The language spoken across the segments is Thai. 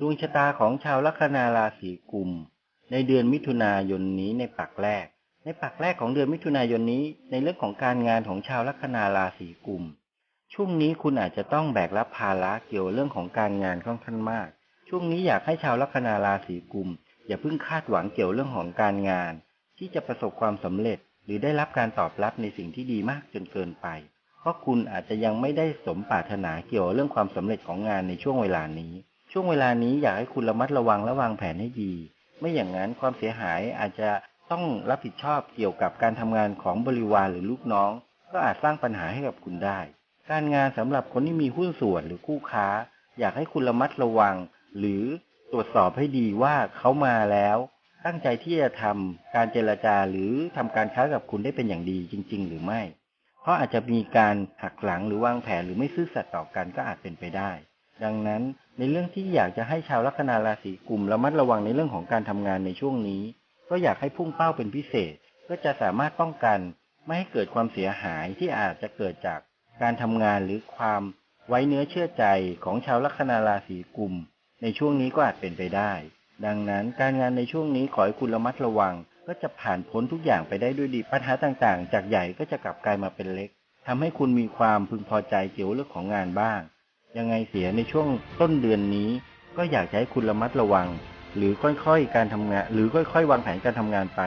ดวงชะตาของชาวลัคนาราศีกุม ในเดือนมิถุนายนนี้ในปักแรก ในปักแรกของเดือนมิถุนายนนี้ ในเรื่องของการงานของชาวลัคนาราศีกุม ช่วงนี้คุณอาจจะต้องแบกรับภาระเกี่ยวเรื่องของการงานค่อนข้างมาก ช่วงนี้อยากให้ชาวลัคนาราศีกุม อย่าเพิ่งคาดหวังเกี่ยวเรื่องของการงาน ที่จะประสบความสำเร็จ หรือได้รับการตอบรับในสิ่งที่ดีมากจนเกินไป เพราะคุณอาจจะยังไม่ได้สมปรารถนาเกี่ยวเรื่องความสำเร็จของงานในช่วงเวลานี้ ช่วงเวลานี้อยากให้คุณระมัดระวังและวางแผนให้ดี ไม่อย่างนั้นความเสียหายอาจจะต้องรับผิดชอบเกี่ยวกับการทำงานของบริวารหรือลูกน้อง ก็อาจสร้างปัญหาให้กับคุณได้ การงานสำหรับคนที่มีหุ้นส่วนหรือคู่ค้า อยากให้คุณระมัดระวัง หรือตรวจสอบให้ดีว่าเขามาแล้ว ตั้งใจที่จะทำการเจรจาหรือทำการค้ากับคุณได้เป็นอย่างดีจริง ๆ หรือไม่ เพราะอาจจะมีการหักหลังหรือวางแผนหรือไม่ซื่อสัตย์ต่อกันก็อาจเป็นไปได้ ดังนั้นในเรื่องที่อยากจะให้ชาวลัคนาราศีกลุ่มระมัดระวังในเรื่องของการทำงานในช่วงนี้ ก็อยากให้พุ่งเป้าเป็นพิเศษ ก็จะสามารถป้องกัน ไม่ให้เกิดความเสียหายที่อาจจะเกิดจากการทำงานหรือความไว้เนื้อเชื่อใจของชาวลัคนาราศีกลุ่ม ในช่วงนี้ก็อาจเป็นไปได้ ดังนั้นการงานในช่วงนี้ขอให้คุณระมัดระวัง ก็จะผ่านพ้นทุกอย่างไปได้ด้วยดีปัญหาต่างๆ จากใหญ่ก็จะกลับกลายมาเป็นเล็กทำให้คุณมีความพึงพอใจเกี่ยวเรื่องของงานบ้าง ยังไงเสียในช่วงต้นเดือนนี้ ก็อยากให้คุณระมัดระวัง หรือค่อยๆการทำงาน หรือค่อยๆ วางแผนการทำงานไป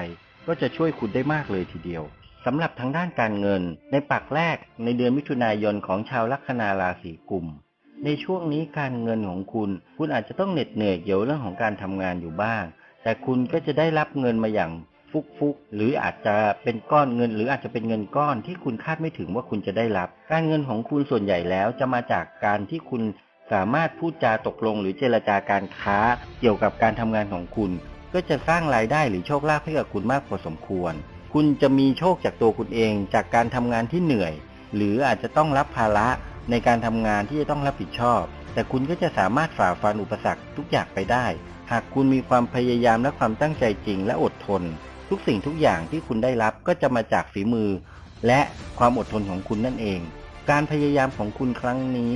ก็จะช่วยคุณได้มากเลยทีเดียวสำหรับทางด้านการเงิน ในปักแรกในเดือนมิถุนายนของชาวลัคนาราศีกุมในช่วงนี้การเงินของคุณ คุณอาจจะต้องเหน็ดเหนื่อยเกี่ยวเรื่องของการทำงานอยู่บ้าง แต่คุณก็จะได้รับเงินมาอย่าง ฟุกๆ หรืออาจจะเป็นก้อนเงิน หรืออาจจะเป็นเงินก้อนที่คุณคาดไม่ถึงว่าคุณจะได้รับ การเงินของคุณส่วนใหญ่แล้วจะมาจากการที่คุณสามารถพูดจาตกลง หรือเจรจาการค้าเกี่ยวกับการทำงานของคุณ ก็จะสร้างรายได้หรือโชคลาภให้กับคุณมากพอสมควร คุณจะมีโชคจากตัวคุณเอง จากการทำงานที่เหนื่อย หรืออาจจะต้องรับภาระในการทำงานที่จะต้องรับผิดชอบ แต่คุณก็จะสามารถฝ่าฟันอุปสรรคทุกอย่างไปได้ หากคุณมีความพยายามและความตั้งใจจริงและอดทน ทุกสิ่งทุกอย่างที่คุณได้รับก็จะมาจากฝีมือ และความอดทนของคุณนั่นเอง การพยายามของคุณครั้งนี้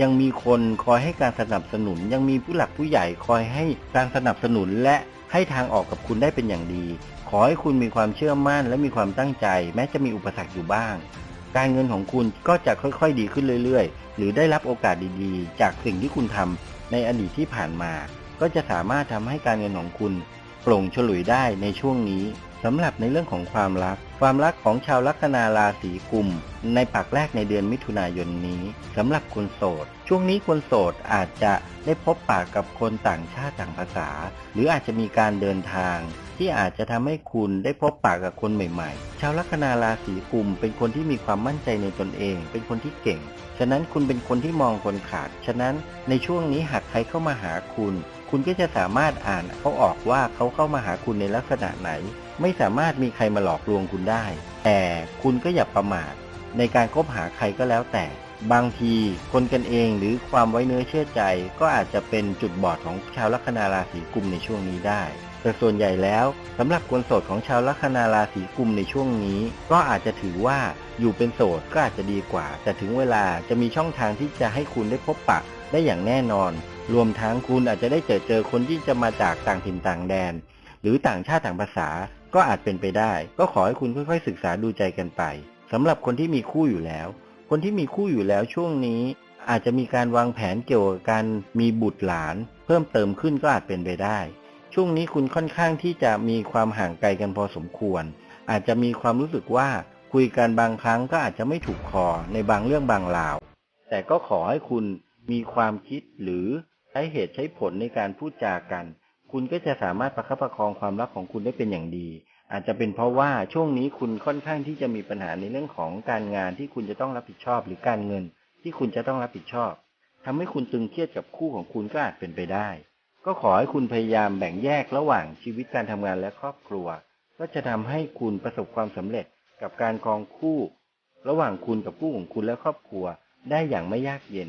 ยังมีคนคอยให้การสนับสนุน ยังมีผู้หลักผู้ใหญ่คอยให้การสนับสนุนและให้ทางออกกับคุณได้เป็นอย่างดี ขอให้คุณมีความเชื่อมั่นและมีความตั้งใจ แม้จะมีอุปสรรคอยู่บ้าง การเงินของคุณก็จะค่อยๆดีขึ้นเรื่อยๆ หรือได้รับโอกาสดีๆ จากสิ่งที่คุณทำในอดีตที่ผ่านมา ก็จะสามารถทำให้การเงินของคุณ โปร่งฉลุยได้ในช่วงนี้สำหรับในเรื่องของความรัก ความรักของชาวลัคนาราศีกุม ในปักแรกในเดือนมิถุนายนนี้สำหรับคนโสด ช่วงนี้คนโสดอาจจะได้พบปากกับคนต่างชาติต่างภาษา หรืออาจจะมีการเดินทาง ที่อาจจะทำให้คุณได้พบปากกับคนใหม่ๆ ชาวลัคนาราศีกุม เป็นคนที่มีความมั่นใจในตนเอง เป็นคนที่เก่ง ฉะนั้นคุณเป็นคนที่มองคนขาด ฉะนั้นในช่วงนี้หากใครเข้ามาหาคุณ คุณก็จะสามารถอ่านเขาออกว่าเขาเข้ามาหาคุณในลักษณะไหน ไม่สามารถมีใครมาหลอกลวงคุณได้ แต่คุณก็อย่าประมาทในการคบหาใครก็แล้วแต่ บางทีคนกันเองหรือความไว้เนื้อเชื่อใจ ก็อาจจะเป็นจุดบอดของชาวลัคนาราศีกุมในช่วงนี้ได้ แต่ส่วนใหญ่แล้วสำหรับคนโสดของชาวลัคนาราศีกุมในช่วงนี้ ก็อาจจะถือว่าอยู่เป็นโสดก็อาจจะดีกว่า แต่ถึงเวลาจะมีช่องทางที่จะให้คุณได้พบปะได้อย่างแน่นอน รวมทั้งคุณอาจจะได้เจอเจอคนที่จะมาจากต่างถิ่นต่างแดน หรือต่างชาติต่างภาษาก็อาจเป็นไปได้ ก็ขอให้คุณค่อยๆ ศึกษาดูใจกันไปสำหรับคนที่มีคู่อยู่แล้ว คนที่มีคู่อยู่แล้วช่วงนี้อาจจะมีการวางแผนเกี่ยวกับการมีบุตรหลาน เพิ่มเติมขึ้นก็อาจเป็นไปได้ ช่วงนี้คุณค่อนข้างที่จะมีความห่างไกลกันพอสมควร อาจจะมีความรู้สึกว่าคุยกันบางครั้งก็อาจจะไม่ถูกคอในบางเรื่องบางราว แต่ก็ขอให้คุณมีความคิดหรือใช้เหตุใช้ผลในการพูดจากัน คุณก็จะสามารถประคับประคองความรักของคุณได้เป็นอย่างดี อาจจะเป็นเพราะว่าช่วงนี้คุณค่อนข้างที่จะมีปัญหาในเรื่องของการงานที่คุณจะต้องรับผิดชอบ หรือการเงิน ที่คุณจะต้องรับผิดชอบทำให้คุณตึงเครียดกับคู่ของคุณก็อาจเป็นไปได้ ก็ขอให้คุณพยายามแบ่งแยกระหว่างชีวิตการทำงานและครอบครัว ก็จะทำให้คุณประสบความสำเร็จกับการครองคู่ ระหว่างคุณกับคู่ของคุณและครอบครัวได้อย่างไม่ยากเย็น